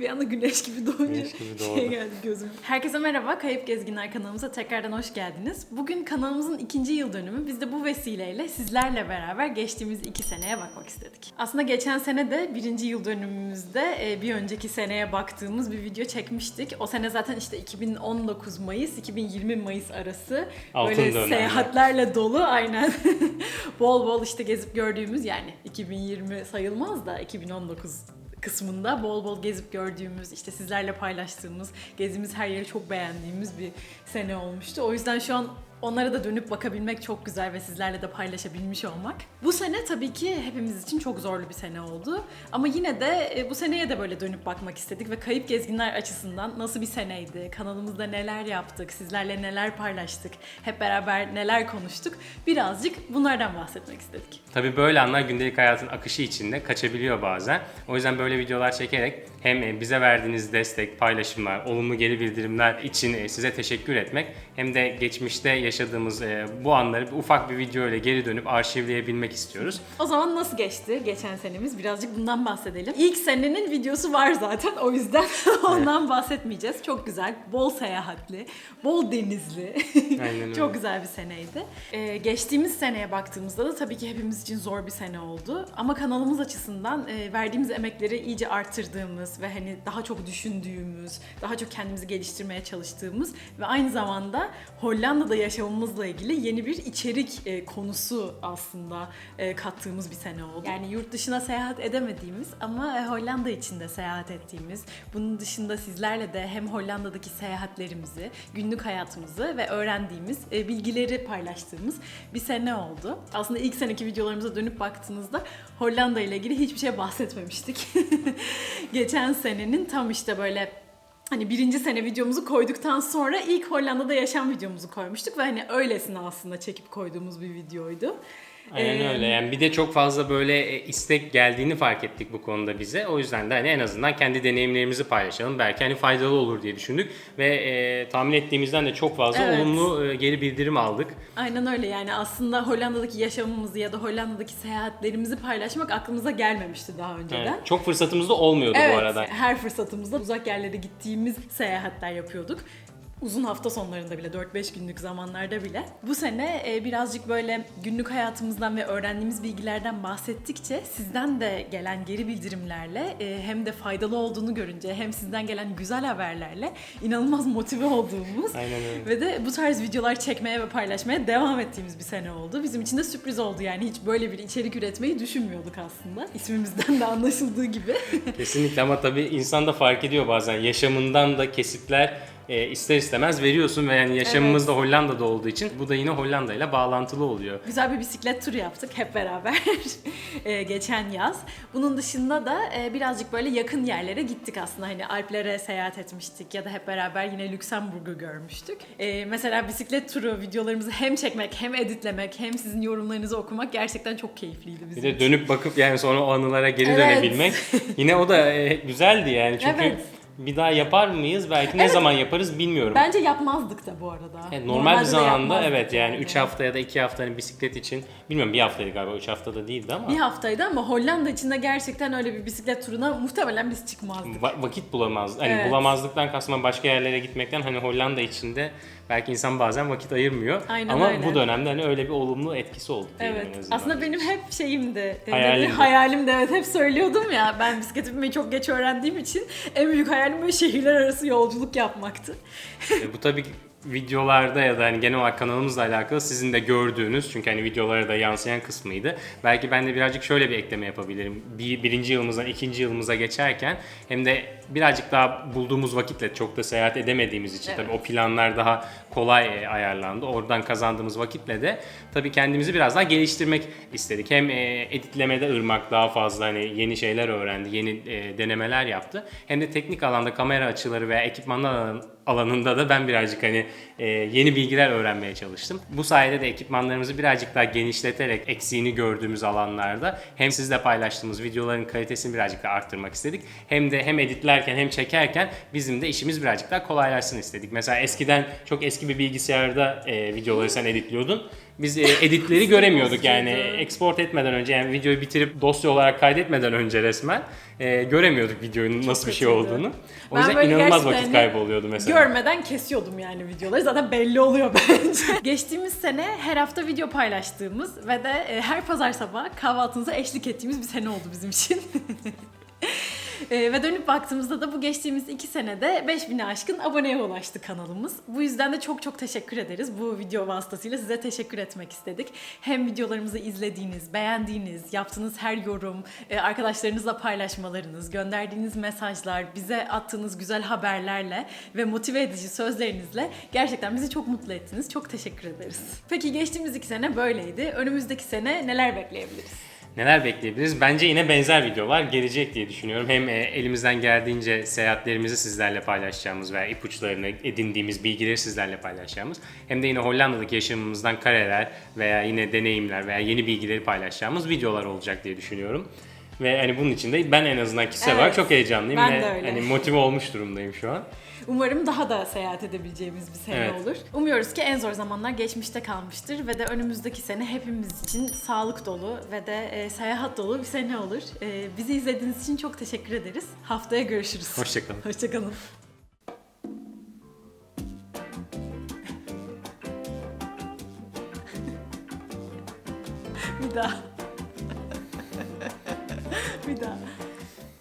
Bir anda güneş gibi doğunca Güneş gibi şey geldi gözüm. Herkese merhaba. Kayıp Gezginler kanalımıza tekrardan hoş geldiniz. Bugün kanalımızın ikinci yıl dönümü. Biz de bu vesileyle sizlerle beraber geçtiğimiz iki seneye bakmak istedik. Aslında geçen sene de birinci yıl dönümümüzde e, bir önceki seneye baktığımız bir video çekmiştik. O sene zaten işte 2019 Mayıs, 2020 Mayıs arası Altın böyle dönemler. seyahatlerle dolu aynen. bol bol işte gezip gördüğümüz yani 2020 sayılmaz da 2019 kısmında bol bol gezip gördüğümüz, işte sizlerle paylaştığımız, gezdiğimiz her yeri çok beğendiğimiz bir sene olmuştu. O yüzden şu an onlara da dönüp bakabilmek çok güzel ve sizlerle de paylaşabilmiş olmak. Bu sene tabii ki hepimiz için çok zorlu bir sene oldu. Ama yine de e, bu seneye de böyle dönüp bakmak istedik ve kayıp gezginler açısından nasıl bir seneydi, kanalımızda neler yaptık, sizlerle neler paylaştık, hep beraber neler konuştuk birazcık bunlardan bahsetmek istedik. Tabii böyle anlar gündelik hayatın akışı içinde kaçabiliyor bazen. O yüzden böyle videolar çekerek hem e, bize verdiğiniz destek, paylaşımlar, olumlu geri bildirimler için e, size teşekkür etmek hem de geçmişte yaşadığımız e, bu anları bir ufak bir video ile geri dönüp arşivleyebilmek istiyoruz. O zaman nasıl geçti geçen senemiz? Birazcık bundan bahsedelim. İlk senenin videosu var zaten o yüzden ondan bahsetmeyeceğiz. Çok güzel, bol seyahatli, bol denizli. Aynen öyle. Çok güzel bir seneydi. Ee, geçtiğimiz seneye baktığımızda da tabii ki hepimiz için zor bir sene oldu. Ama kanalımız açısından e, verdiğimiz emekleri iyice arttırdığımız ve hani daha çok düşündüğümüz, daha çok kendimizi geliştirmeye çalıştığımız ve aynı zamanda Hollanda'da yaşamamızla ilgili yeni bir içerik e, konusu aslında e, kattığımız bir sene oldu. Yani yurt dışına seyahat edemediğimiz ama e, Hollanda içinde seyahat ettiğimiz, bunun dışında sizlerle de hem Hollanda'daki seyahatlerimizi, günlük hayatımızı ve öğrendiğimiz e, bilgileri paylaştığımız bir sene oldu. Aslında ilk seneki videolarımıza dönüp baktığınızda Hollanda ile ilgili hiçbir şey bahsetmemiştik. Geçen senenin tam işte böyle hani birinci sene videomuzu koyduktan sonra ilk Hollanda'da yaşam videomuzu koymuştuk ve hani öylesine aslında çekip koyduğumuz bir videoydu. Aynen Ee, öyle. Yani bir de çok fazla böyle e, istek geldiğini fark ettik bu konuda bize. O yüzden de hani en azından kendi deneyimlerimizi paylaşalım. Belki hani faydalı olur diye düşündük ve e, tahmin ettiğimizden de çok fazla Evet. olumlu e, geri bildirim aldık. Aynen öyle yani aslında Hollanda'daki yaşamımızı ya da Hollanda'daki seyahatlerimizi paylaşmak aklımıza gelmemişti daha önceden. Evet, çok fırsatımız da olmuyordu Evet, bu arada. her fırsatımızda uzak yerlere gittiğimiz seyahatler yapıyorduk. Uzun hafta sonlarında bile, 4-5 günlük zamanlarda bile. Bu sene e, birazcık böyle günlük hayatımızdan ve öğrendiğimiz bilgilerden bahsettikçe sizden de gelen geri bildirimlerle e, hem de faydalı olduğunu görünce hem sizden gelen güzel haberlerle inanılmaz motive olduğumuz ve de bu tarz videolar çekmeye ve paylaşmaya devam ettiğimiz bir sene oldu. Bizim için de sürpriz oldu yani hiç böyle bir içerik üretmeyi düşünmüyorduk aslında. İsmimizden de anlaşıldığı gibi. Kesinlikle ama tabii insan da fark ediyor bazen. Yaşamından da kesitler e, ister istemez veriyorsun ve yani yaşamımız da Hollanda'da olduğu için bu da yine Hollanda ile bağlantılı oluyor. Güzel bir bisiklet turu yaptık hep beraber e, geçen yaz. Bunun dışında da e, birazcık böyle yakın yerlere gittik aslında. Hani Alplere seyahat etmiştik ya da hep beraber yine Lüksemburg'u görmüştük. E, mesela bisiklet turu videolarımızı hem çekmek hem editlemek hem sizin yorumlarınızı okumak gerçekten çok keyifliydi bizim Bir de için. dönüp bakıp yani sonra o anılara geri Evet. dönebilmek yine o da e, güzeldi yani çünkü Evet. Bir daha yapar mıyız? Belki ne Evet. zaman yaparız bilmiyorum. Bence yapmazdık da bu arada. Evet, normal Normalde bir de zamanda yapmazdık evet yani 3 hafta ya da 2 hafta hani bisiklet için bilmiyorum bir haftaydı galiba 3 haftada değildi ama Bir haftaydı ama Hollanda içinde gerçekten öyle bir bisiklet turuna muhtemelen biz çıkmazdık. va- vakit bulamaz. Hani Evet. bulamazlıktan kastım başka yerlere gitmekten hani Hollanda içinde belki insan bazen vakit ayırmıyor. Aynen ama öyle. bu dönemde hani öyle bir olumlu etkisi oldu diyelim Evet. en azından. Aslında benim hep şeyimdi. e, Hayalimdi. dedi, Hayalimdi evet hep söylüyordum ya. Ben bisiklet binmeyi çok geç öğrendiğim için en büyük hayalim böyle şehirler arası yolculuk yapmaktı. E, bu tabii videolarda ya da hani genel olarak kanalımızla alakalı sizin de gördüğünüz çünkü hani videolara da yansıyan kısmıydı. Belki ben de birazcık şöyle bir ekleme yapabilirim. Bir, birinci yılımızdan ikinci yılımıza geçerken hem de birazcık daha bulduğumuz vakitle çok da seyahat edemediğimiz için Evet. tabii o planlar daha kolay e, ayarlandı. Oradan kazandığımız vakitle de tabii kendimizi biraz daha geliştirmek istedik. Hem e, editlemede ırmak daha fazla hani yeni şeyler öğrendi, yeni e, denemeler yaptı. Hem de teknik alanda kamera açıları veya ekipmanlar alan- alanında da ben birazcık hani e, yeni bilgiler öğrenmeye çalıştım. Bu sayede de ekipmanlarımızı birazcık daha genişleterek eksiğini gördüğümüz alanlarda hem sizle paylaştığımız videoların kalitesini birazcık daha arttırmak istedik. Hem de hem editlerken hem çekerken bizim de işimiz birazcık daha kolaylaşsın istedik. Mesela eskiden çok eski bir bilgisayarda e, videoları sen editliyordun. Biz e, editleri göremiyorduk yani export etmeden önce yani videoyu bitirip dosya olarak kaydetmeden önce resmen e, göremiyorduk videonun nasıl bir şey olduğunu. O Ben yüzden böyle inanılmaz vakit hani kayboluyordu mesela. Görmeden kesiyordum yani videoları. Zaten belli oluyor bence. Geçtiğimiz sene her hafta video paylaştığımız ve de e, her pazar sabahı kahvaltınıza eşlik ettiğimiz bir sene oldu bizim için. E, ve dönüp baktığımızda da bu geçtiğimiz iki senede 5000'e aşkın aboneye ulaştı kanalımız. Bu yüzden de çok çok teşekkür ederiz. Bu video vasıtasıyla size teşekkür etmek istedik. Hem videolarımızı izlediğiniz, beğendiğiniz, yaptığınız her yorum, e, arkadaşlarınızla paylaşmalarınız, gönderdiğiniz mesajlar, bize attığınız güzel haberlerle ve motive edici sözlerinizle gerçekten bizi çok mutlu ettiniz. Çok teşekkür ederiz. Peki geçtiğimiz iki sene böyleydi. Önümüzdeki sene neler bekleyebiliriz? Neler bekleyebiliriz? Bence yine benzer videolar gelecek diye düşünüyorum. Hem e, elimizden geldiğince seyahatlerimizi sizlerle paylaşacağımız veya ipuçlarını edindiğimiz bilgileri sizlerle paylaşacağımız hem de yine Hollanda'daki yaşamımızdan kareler veya yine deneyimler veya yeni bilgileri paylaşacağımız videolar olacak diye düşünüyorum. Ve hani bunun için de ben en azından kişisel Evet, olarak çok heyecanlıyım ben ve de öyle. hani motive olmuş durumdayım şu an. Umarım daha da seyahat edebileceğimiz bir sene Evet. olur. Umuyoruz ki en zor zamanlar geçmişte kalmıştır ve de önümüzdeki sene hepimiz için sağlık dolu ve de e, seyahat dolu bir sene olur. E, bizi izlediğiniz için çok teşekkür ederiz. Haftaya görüşürüz. Hoşçakalın. Hoşçakalın. bir daha. bir daha.